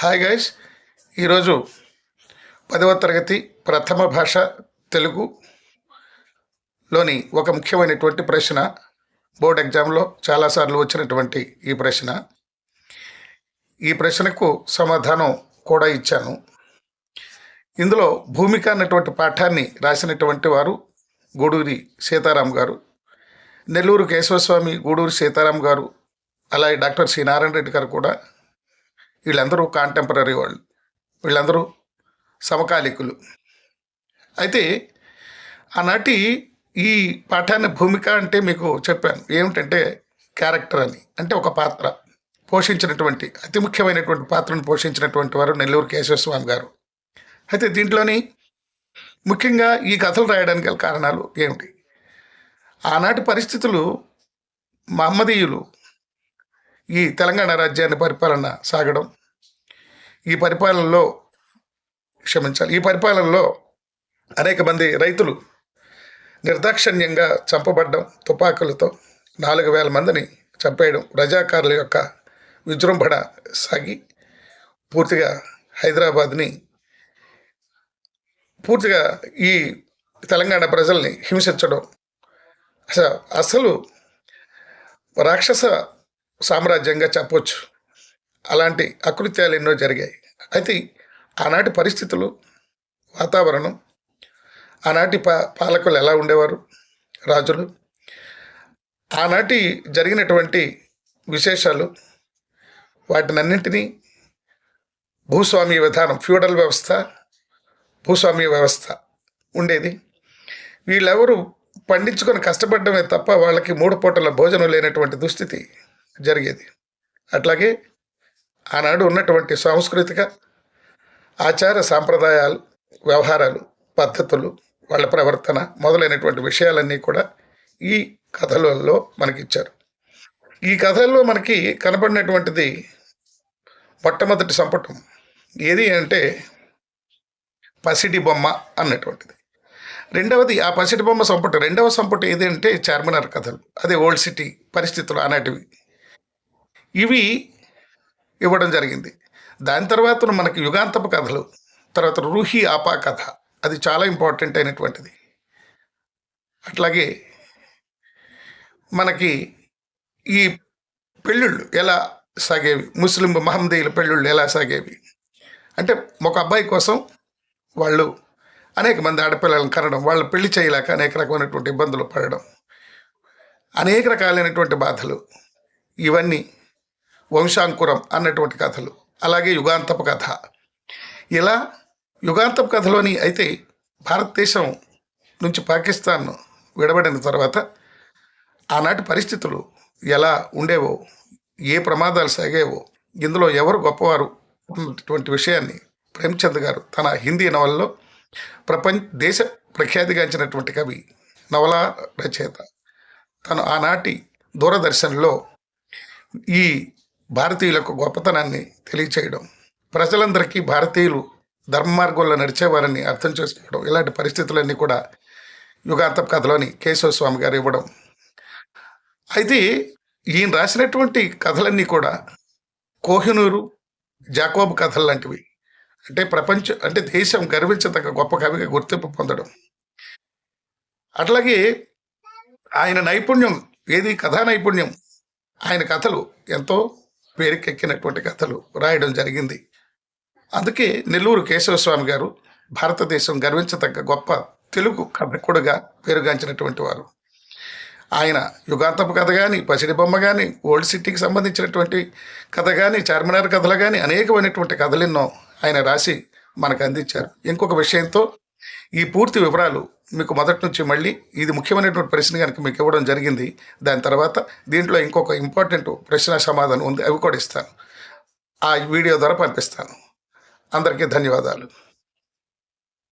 Hi guys ఈరోజు పదవ తరగతి ప్రథమ భాష తెలుగులోని ఒక ముఖ్యమైనటువంటి ప్రశ్న. బోర్డ్ ఎగ్జామ్లో చాలాసార్లు వచ్చినటువంటి ఈ ప్రశ్న. ఈ ప్రశ్నకు సమాధానం కూడా ఇచ్చాను. ఇందులో భూమిక అన్నటువంటి పాఠాన్ని రాసినటువంటి వారు గూడూరి సీతారాం గారు నెల్లూరు కేశవస్వామి గూడూరి సీతారాం గారు అలాగే డాక్టర్ సి నారాయణ రెడ్డి గారు కూడా వీళ్ళందరూ కాంటెంపరీ వాళ్ళు. వీళ్ళందరూ సమకాలికులు. అయితే ఆనాటి ఈ పాఠాన్ని భూమిక అంటే మీకు చెప్పాను. ఏమిటంటే క్యారెక్టర్ అని. అంటే ఒక పాత్ర పోషించినటువంటి అతి ముఖ్యమైనటువంటి పాత్రను పోషించినటువంటి వారు నెల్లూరు కేశవస్వామి గారు. అయితే దీంట్లోని ముఖ్యంగా ఈ కథలు రాయడానికి గల కారణాలు ఏమిటి? ఆనాటి పరిస్థితులు మహమ్మదీయులు ఈ తెలంగాణ రాజ్యాన్ని పరిపాలన సాగడం ఈ పరిపాలనలో క్షమించాలి ఈ పరిపాలనలో అనేక మంది రైతులు నిర్దాక్షణ్యంగా చంపబడ్డం తుపాకులతో నాలుగు వేల మందిని చంపేయడం రజాకారుల యొక్క విజృంభణ సాగి పూర్తిగా హైదరాబాద్ని పూర్తిగా ఈ తెలంగాణ ప్రజల్ని హింసించడం. అసలు అసలు రాక్షస సామ్రాజ్యంగా చెప్పొచ్చు. అలాంటి అకృత్యాలు ఎన్నో జరిగాయి. అయితే ఆనాటి పరిస్థితులు వాతావరణం ఆనాటి పా పాలకులు ఎలా ఉండేవారు రాజులు? ఆనాటి జరిగినటువంటి విశేషాలు వాటినన్నింటినీ భూస్వామ్య విధానం ఫ్యూడల్ వ్యవస్థ భూస్వామ్య వ్యవస్థ ఉండేది. వీళ్ళెవరు పండించుకొని కష్టపడమే తప్ప వాళ్ళకి మూడు పూటల భోజనం లేనటువంటి దుస్థితి. జరిగేది. అట్లాగే ఆనాడు ఉన్నటువంటి సాంస్కృతిక ఆచార సాంప్రదాయాలు వ్యవహారాలు పద్ధతులు వాళ్ళ ప్రవర్తన మొదలైనటువంటి విషయాలన్నీ కూడా ఈ కథలలో మనకిచ్చారు. ఈ కథల్లో మనకి కనపడినటువంటిది మొట్టమొదటి సంపుటం. ఏది అంటే పసిడి బొమ్మ అన్నటువంటిది. రెండవది ఆ పసిడి బొమ్మ సంపుట రెండవ సంపుట ఏది అంటే చార్మినార్ కథలు. అదే ఓల్డ్ సిటీ పరిస్థితులు అనేటివి ఇవి ఇవ్వడం జరిగింది. దాని తర్వాత మనకి యుగాంతపు కథలు తర్వాత రూహి ఆపా కథ అది చాలా ఇంపార్టెంట్ అయినటువంటిది. అట్లాగే మనకి ఈ పెళ్ళిళ్ళు ఎలా సాగేవి? ముస్లిం మహమ్మదీయుల పెళ్ళిళ్ళు ఎలా సాగేవి? అంటే ఒక అబ్బాయి కోసం వాళ్ళు అనేక మంది ఆడపిల్లలను కనడం వాళ్ళు పెళ్ళి చేయలేక అనేక రకమైనటువంటి ఇబ్బందులు పడడం అనేక రకాలైనటువంటి బాధలు ఇవన్నీ వంశాంకురం అన్నటువంటి కథలు అలాగే యుగాంతపు కథ. ఇలా యుగాంతపు కథలోని అయితే భారతదేశం నుంచి పాకిస్తాన్ విడబడిన తర్వాత ఆనాటి పరిస్థితులు ఎలా ఉండేవో ఏ ప్రమాదాలు సాగేవో ఇందులో ఎవరు గొప్పవారు ఉన్నటువంటి విషయాన్ని ప్రేమ్చంద్ గారు తన హిందీ నవలలో ప్రపంచ దేశ ప్రఖ్యాతిగాంచినటువంటి కవి నవల రచయిత తను ఆనాటి దూరదర్శన్లో ఈ భారతీయులకు గొప్పతనాన్ని తెలియచేయడం. ప్రజలందరికీ భారతీయులు ధర్మ మార్గంలో నడిచేవారని అర్థం చేసుకోవడం. ఇలాంటి పరిస్థితులన్నీ కూడా యుగాంత కథలోని కేశవ స్వామి గారు ఇవ్వడం. అయితే ఈయన రాసినటువంటి కథలన్నీ కూడా కోహినూరు జాకోబ్ కథలు లాంటివి. అంటే ప్రపంచం అంటే దేశం గర్వించదగ్గ గొప్ప కవిగా గుర్తింపు పొందడం. అట్లాగే ఆయన నైపుణ్యం ఏది కథా నైపుణ్యం ఆయన కథలు ఎంతో పేరుకెక్కినటువంటి కథలు రాయడం జరిగింది. అందుకే నెల్లూరు కేశవస్వామి గారు భారతదేశం గర్వించదగ్గ గొప్ప తెలుగు కథకుడుగా పేరుగాంచినటువంటి వారు. ఆయన యుగాంతపు కథ కానీ పసిడి బొమ్మ కానీ ఓల్డ్ సిటీకి సంబంధించినటువంటి కథ కానీ చార్మినార్ కథలు కానీ అనేకమైనటువంటి కథలెన్నో ఆయన రాసి మనకు అందించారు. ఇంకొక విషయంతో ఈ పూర్తి వివరాలు మీకు మొదటి నుంచి మళ్ళీ ఇది ముఖ్యమైనటువంటి ప్రశ్న కనుక మీకు ఇవ్వడం జరిగింది. దాని తర్వాత దీంట్లో ఇంకొక ఇంపార్టెంట్ ప్రశ్న సమాధానం ఉంది. అవి కూడా ఇస్తాను. ఆ వీడియో ద్వారా పంపిస్తాను. అందరికీ ధన్యవాదాలు.